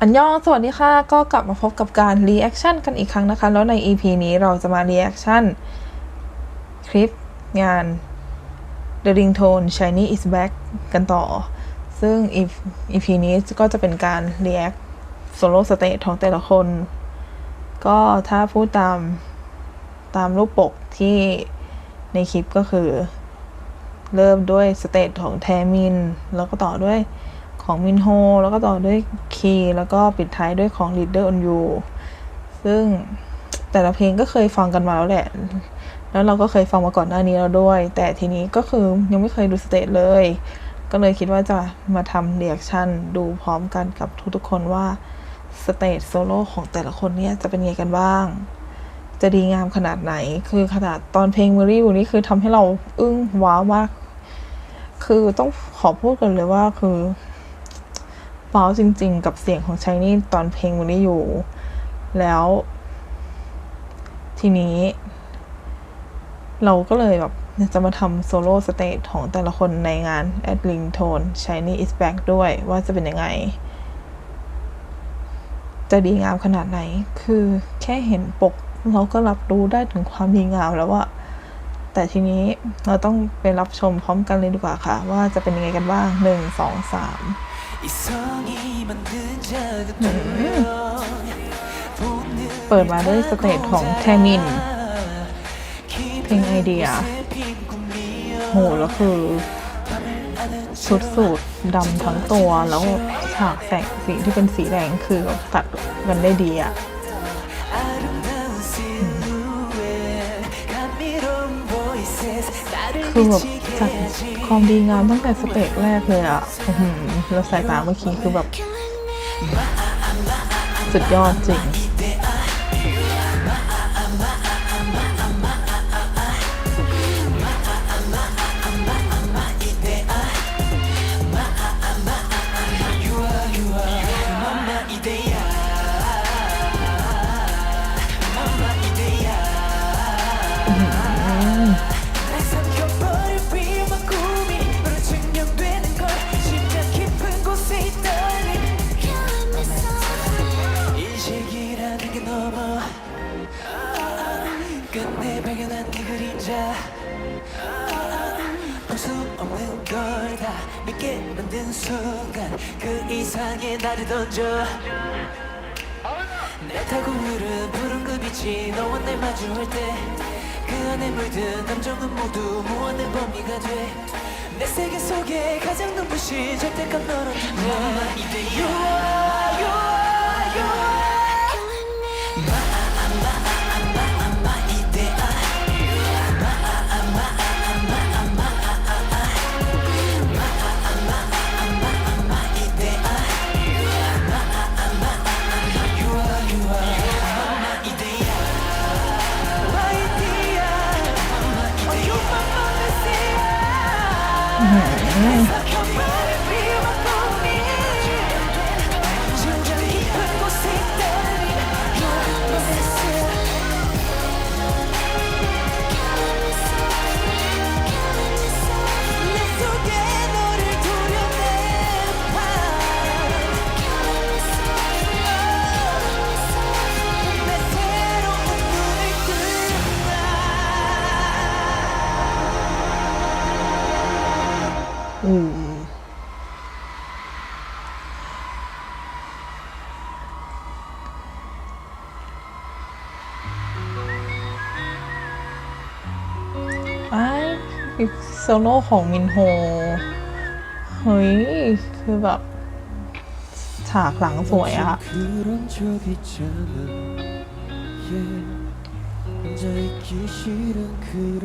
อันยองสวัสดีค่ะ ก็กลับมาพบกับการ reaction กันอีกครั้งนะคะ แล้วใน EP นี้เราจะมา reaction คลิปงาน The Ringtone Shiny is Back กันต่อ ซึ่ง EP นี้ก็จะเป็นการ react solo stage ของแต่ละคน ก็ถ้าพูดตามตามรูปปกที่ในคลิปก็คือ เริ่มด้วยสเตจของแทมิน แล้วก็ต่อด้วย ของมินโฮแล้วก็ต่อด้วยคีแล้วก็ปิดท้ายด้วยของ Leader on You ซึ่งแต่ละเพลงก็เคยฟังกันมาแล้วแหละ แล้วเราก็เคยฟังมาก่อนหน้านี้แล้วด้วย แต่ทีนี้ก็คือยังไม่เคยดูสเตจเลย ก็เลยคิดว่าจะมาทำเรีแอคชั่นดูพร้อมกันกับทุกๆคนว่าสเตจโซโล่ของแต่ละคนเนี่ยจะเป็นไงกันบ้าง จะดีงามขนาดไหน คือขนาดตอนเพลง m ม r รี่อยู่นี่คือทำให้เราอึ้งว้าวมาก คือต้องขอพูดกันเลยว่าคือ ว้าวจริง ๆ กับเสียงของชายนี่ตอนเพลง m ม r รี่อยู่ แล้ว ทีนี้ เราก็เลยแบบจะมาทำโซโล่สเตจของแต่ละคนในงาน a d l i n g t o n Shiny is Back ด้วยว่าจะเป็นยังไง จะดีงามขนาดไหน คือแค่เห็นปก เราก็รับรู้ได้ถึงความดีงามแล้วว่า แต่ทีนี้เราต้องไปรับชมพร้อมกันเลยดีกว่าค่ะ ว่าจะเป็นยังไงกันบ้างหนึ่งสองสาม เปิดมาด้วยสเตจของแทมิน เพลงไอเดีย โหแล้วคือ ชุดสูทดำทั้งตัวแล้วฉากแสงสีที่เป็นสีแดงคือตัดกันได้ดีอะคือแบบ จากความดีงามตั้งแต่สเตจแรกเลยอะอื้อหือแล้วสายตาเมื่อกี้คือแบบ สุดยอดจริง 내 발견한 네 그림자. 볼수 없는 걸 다 믿게 만든 순간 그 이상의 나를 던져. 내 타고 흐른 푸른 그 빛이 너와 날 마주할 때 그 안에 물든 감정은 모두 무한의 범위가 돼. 내 세계 속에 가장 눈부신 빛나 You are, you are, โซโล่ของมินโฮ เฮ้ย คือแบบ ฉากหลังสวยอะ그런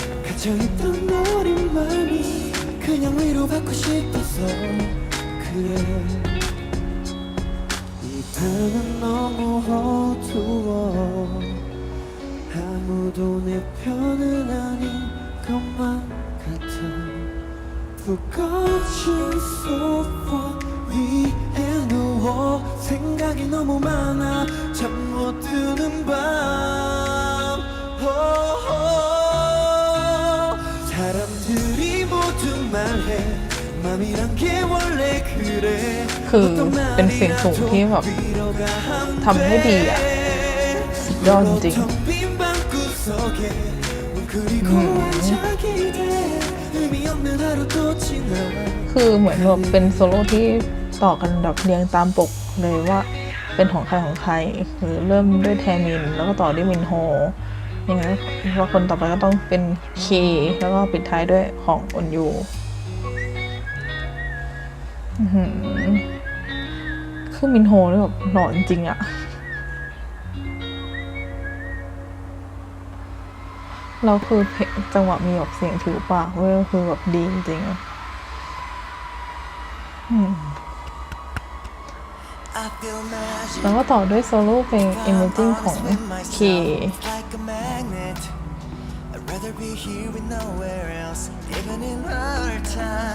갇혀있던 어린 마음이 그냥 위로받고 싶어서 그래. 이 방은 너무 어두워. 아무도 내 편은 아닌 것만 같아. 북거진 소파 위에 누워 생각이 너무 많아 잠 못 드는 밤. 호호. คือเป็นเสียงสูงที่แบบทำให้ดีอะยอดจริงคือเหมือนแบบเป็นโซโล่ที่ต่อกันแบบเรียงตามปกเลยว่าเป็นของใครของใครคือเริ่มด้วยแทมิน แล้วก็ต่อด้วยมินโฮยังไงว่าคนต่อไปก็ต้องเป็นเคแล้วก็ปิดท้ายด้วยของออนยู อื้อหือคือมินโฮนี่แบบหล่อจริงอะเราคือเพจังหวะมีแบบเสียงผิวปากเว้ยคือแบบดีจริงอะแล้วก็ต่อด้วยโซโล่เพลง Imaging ของ K like a magnet. I'd rather be here with nowhere else, even in hard times.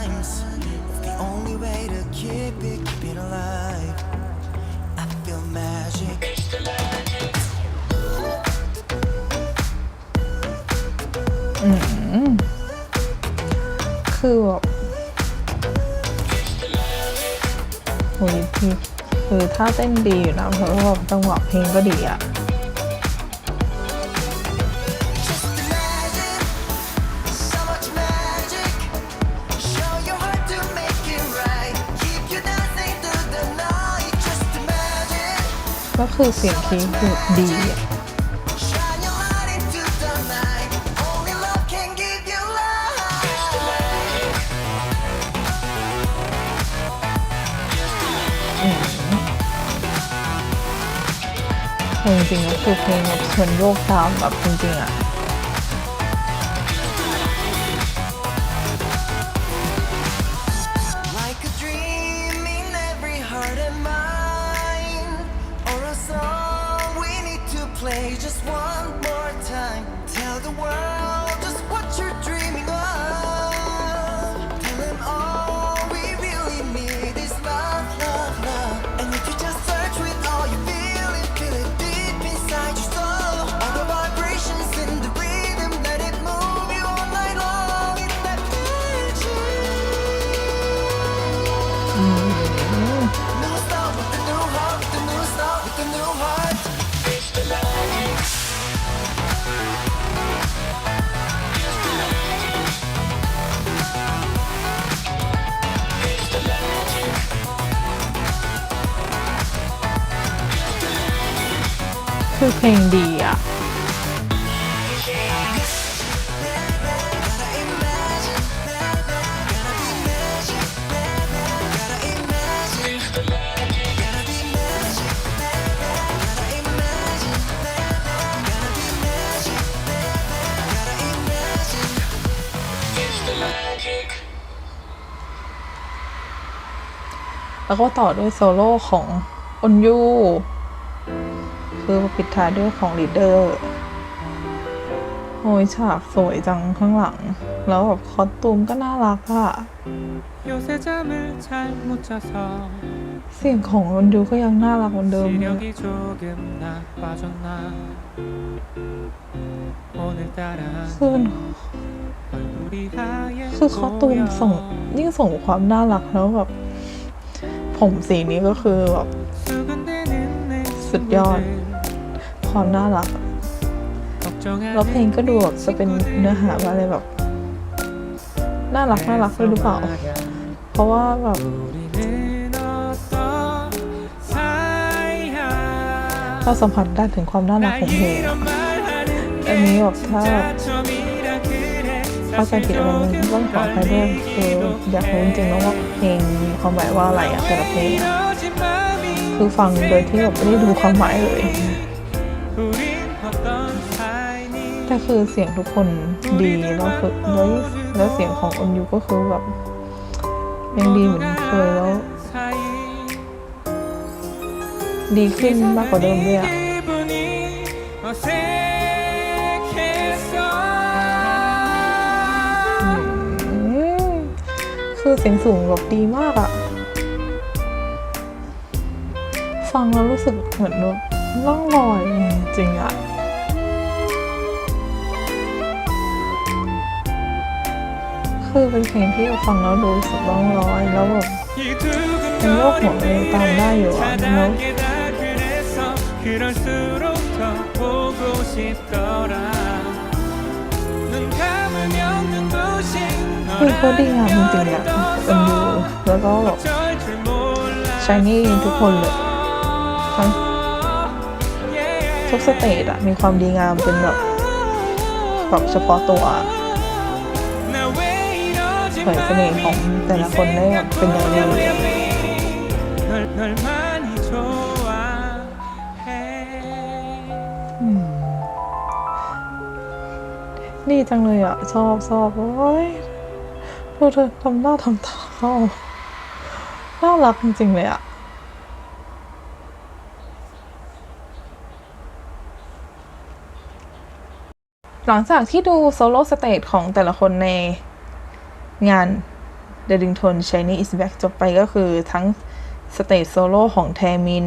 คือแบบโอ้ยพี่คือถ้าเต้นดีอยู่นะเพราะว่าจังหวะเพลงก็ดีอะก็คือเสียงคีย์คือดีอะ เพลงจริงๆก็คือเพลงแบบชวนโยกตามแบบจริงๆอะ ลงดีอะแล้วก็ต่อด้วยโซโล่ของอนยู เกอร์ปิดท้ายด้วยของลีดเดอร์โอ้ยฉากสวยจังข้างหลัง แล้วแบบคอสตูมก็น่ารักอะเสียงของรอนดูก็ยังน่ารักเหมือนเดิมคือคือคอสตูมส่งยิ่งส่งความน่ารักแล้วแบบ ผมสีนี้ก็คือแบบ สุดยอด ความน่ารักแล้วเพลงก็ดูแบบจะเป็นเนื้อหาอะไรแบบน่ารักน่ารักเลยหรือเปล่า เพราะว่าแบบเราสัมผัสได้ถึงความน่ารักของเพลงอันนี้แบบถ้าเข้าใจผิดอะไรมันต้องขออภัยด้วยคืออยากรู้จริงๆนะว่าเพลงมีความหมายว่าอะไรอะแต่ละเพลงคือฟังโดยที่แบบไม่ได้ดูความหมายเลย แต่คือเสียงทุกคนดีแล้วคือแล้วแล้วเสียงของอนยูก็คือแบบยังดีเหมือนเคยแล้ว ดีขึ้นมากกว่าเดิมด้วยอะคือเสียงสูงแบบดีมากอะฟังแล้วรู้สึกเหมือนล่องลอยจริงอะ คือเป็นเพลงที่ฟังแล้วรู้สึกร้องร้อยแล้วแบบเป็นโลกของเร็ตามได้อยู่อะแล้วคือเขาดีงามจริงๆอะเอ็นดูแล้วก็แบบชายนี่ทุกคนเลยทั้งทุกสเตจอะมีความดีงามเป็นแบบแบบเฉพาะตัว ผยเสน่ห์ของแต่ละคนได้เป็นอย่างดีนี่จังเลยอะ ชอบชอบโอ้ยดูเธอทำหน้าทำตาเข้าน่ารักจริง ๆ เลยอะหลังจากที่ดูโซโล่สเตจของแต่ละคนใน งาน The Ringtone Shiny is Back จบไปก็คือทั้งสเตจโซโล่ของแทมิน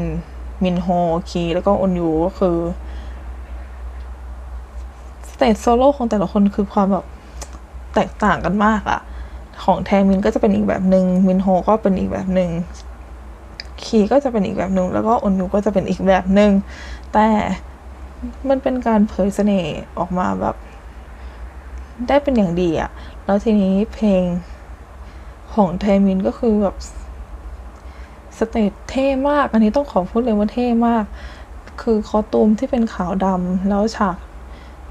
มินโฮ คี แล้วก็อนยูก็คือสเตจโซโล่ของแต่ละคนคือความแบบแตกต่างกันมากอะของแทมินก็จะเป็นอีกแบบหนึ่งมินโฮก็เป็นอีกแบบหนึ่งคีก็จะเป็นอีกแบบหนึ่งแล้วก็อนยูก็จะเป็นอีกแบบหนึ่งแต่มันเป็นการเผยเสน่ห์ออกมาแบบ ได้เป็นอย่างดีอะ แล้วทีนี้เพลงของแทมินก็คือแบบสเตจเท่มาก อันนี้ต้องขอพูดเลยว่าเท่มาก คือคอตูมที่เป็นขาวดำแล้วฉาก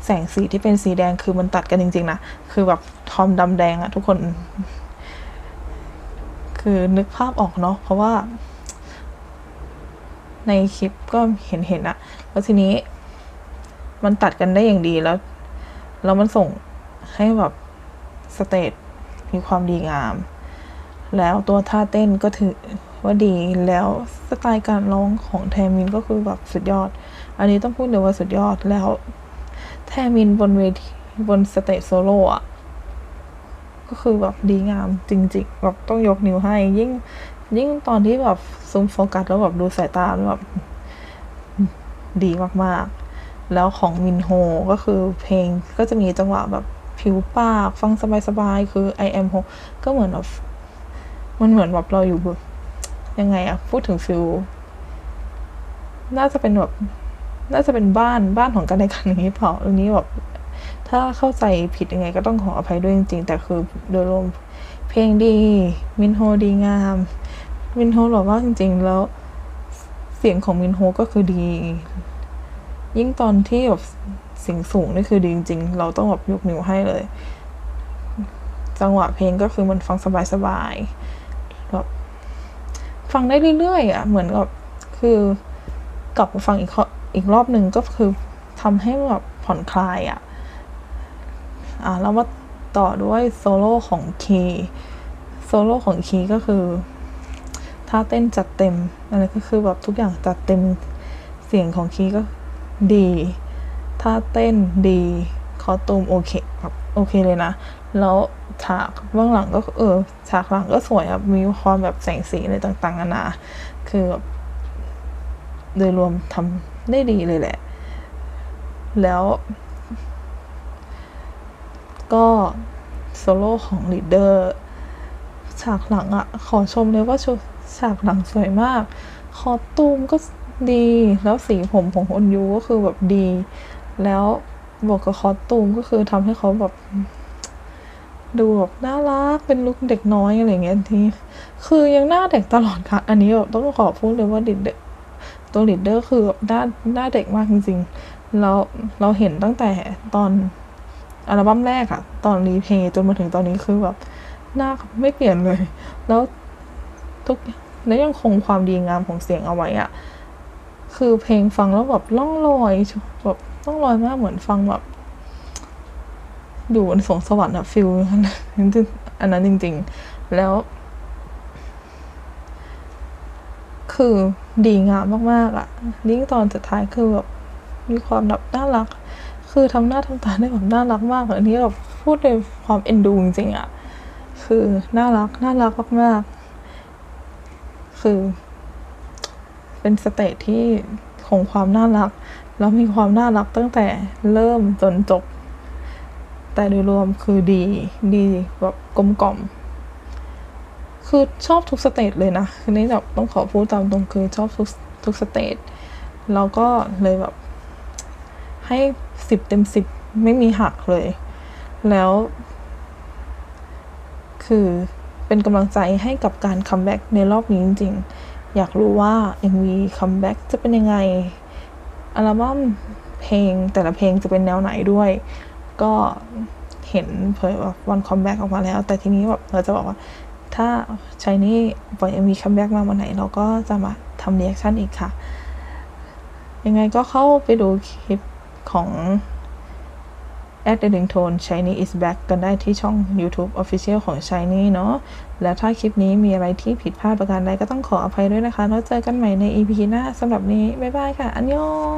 แสงสีที่เป็นสีแดงคือมันตัดกันจริง ๆ นะ คือแบบทอมดำแดงอะทุกคน คือนึกภาพออกเนาะ เพราะว่า ในคลิปก็เห็นเห็นอะแล้วทีนี้ มันตัดกันได้อย่างดีแล้ว แล้วมันส่งให้แบบ สเตจมีความดีงาม แล้วตัวท่าเต้นก็ถือว่าดีแล้วสไตล์การร้องของแทมินก็คือแบบสุดยอด อันนี้ต้องพูดเลยว่าสุดยอดแล้ว แทมินบนเวทีบนสเตจโซโล่อะก็คือแบบดีงามจริงๆแบบต้องยกนิ้วให้ ยิ่งยิ่งตอนที่แบบซูมโฟกัสแล้วแบบดูสายตาแล้วแบบดีมากๆ แล้วของมินโฮก็คือเพลงก็จะมีจังหวะแบบ ผิวปาก ฟังสบายๆ คือ I am home ก็เหมือนแบบมันเหมือนแบบเราอยู่แบบยังไงอะพูดถึงฟิลน่าจะเป็นแบบน่าจะเป็นบ้านบ้านของกันในกันอย่างนี้เปล่าอันนี้แบบถ้าเข้าใจผิดยังไงก็ต้องขออภัยด้วยจริงๆ แต่คือโดยรวมเพลงดี มินโฮดีงาม มินโฮหล่อมากจริง ๆ แล้วเสียงของมินโฮก็คือดี ยิ่งตอนที่แบบ สียงสูงนี่คือดีจริงๆ เราต้องแบบยกนิ้วให้เลย จังหวะเพลงก็คือมันฟังสบายๆแบบฟังได้เรื่อยๆอะเหมือนกับคือกลับมาฟังอีกอีกรอบหนึ่งก็คือทำให้แบบผ่อนคลายอะ่ะอะแล้วมาต่อด้วยโซโล่ของคีโซโล่ของคีก็คือท่าเต้นจัดเต็มอะไรก็คือแบบทุกอย่างจัดเต็มเสียงของคีก็ดี ท่าเต้นดีคอตูมโอเคแบบโอเคเลยนะ แล้วฉากเบื้องหลังก็เออฉากหลังก็สวยอะมีความแบบแสงสีอะไรต่างๆนานาคือแบบโดยรวมทำได้ดีเลยแหละ แล้ว ก็โซโล่ของลีดเดอร์ฉากหลังอะ่ะขอชมเลยว่าฉากหลังสวยมาก คอตูมก็ดีแล้วสีผมของอนยูก็คือแบบดี แล้วบวกกับคอสตูมก็คือทำให้เขาแบบดูแบบน่ารักเป็นลุคเด็กน้อยอะไรอย่างเงี้ยทีคือยังหน้าเด็กตลอดค่ะ อันนี้แบบต้องขอพูดเลยว่าเด็กตัวลีดเดอร์คือแบบหน้าหน้าเด็กมากจริงๆแล้วเราเห็นตั้งแต่ตอนอัลบั้มแรกอะตอนรีเพย์จนมาถึงตอนนี้คือแบบหน้าไม่เปลี่ยนเลย แล้วทุกและยังคงความดีงามของเสียงเอาไว้อะคือเพลงฟังแล้วแบบล่องลอยแบบ ล่องลอยมากเหมือนฟังแบบอยู่บนสวงสวรรค์อะฟิลอันนั้นจริง ๆ แล้ว คือดีงามมากๆอะยิ่งตอนสุดท้ายคือแบบมีความแบบน่ารัก คือทำหน้าทำตาได้แบบน่ารักมากอันนี้แบบพูดในความเอ็นดูจริงๆอะคือน่ารักน่ารักมากๆ คือ เป็นสเตจที่คงความน่ารัก แล้วมีความน่ารักตั้งแต่เริ่มจนจบ แต่โดยรวมคือดีดีแบบกลมกล่อม คือชอบทุกสเตจเลยนะคือนี่แบบต้องขอพูดตามตรงคือชอบทุกทุกสเตจแล้วก็เลยแบบ ให้สิบเต็มสิบไม่มีหักเลย แล้ว คือเป็นกำลังใจให้กับการคัมแบ็กในรอบนี้จริง ๆ อยากรู้ว่า MV คัมแบ็กจะเป็นยังไง อัลบั้มเพลงแต่ละเพลงจะเป็นแนวไหนด้วย ก็เห็นเผยว่าวันคอมแบ็กออกมาแล้ว แต่ทีนี้แบบเราจะบอกว่า ถ้าชายนี่ปล่อยมีคัมแบ็กมาวันไหน เราก็จะมาทำเรีแอคชั่นอีกค่ะ ยังไงก็เข้าไปดูคลิปของ at the ringtone shiny is back กันได้ที่ช่อง YouTube Official ของ shiny เนาะ และถ้าคลิปนี้มีอะไรที่ผิดพลาดประการใดก็ต้องขออภัยด้วยนะคะ แล้วเจอกันใหม่ใน EP หน้าสำหรับนี้ บ๊ายบายค่ะ อันยอง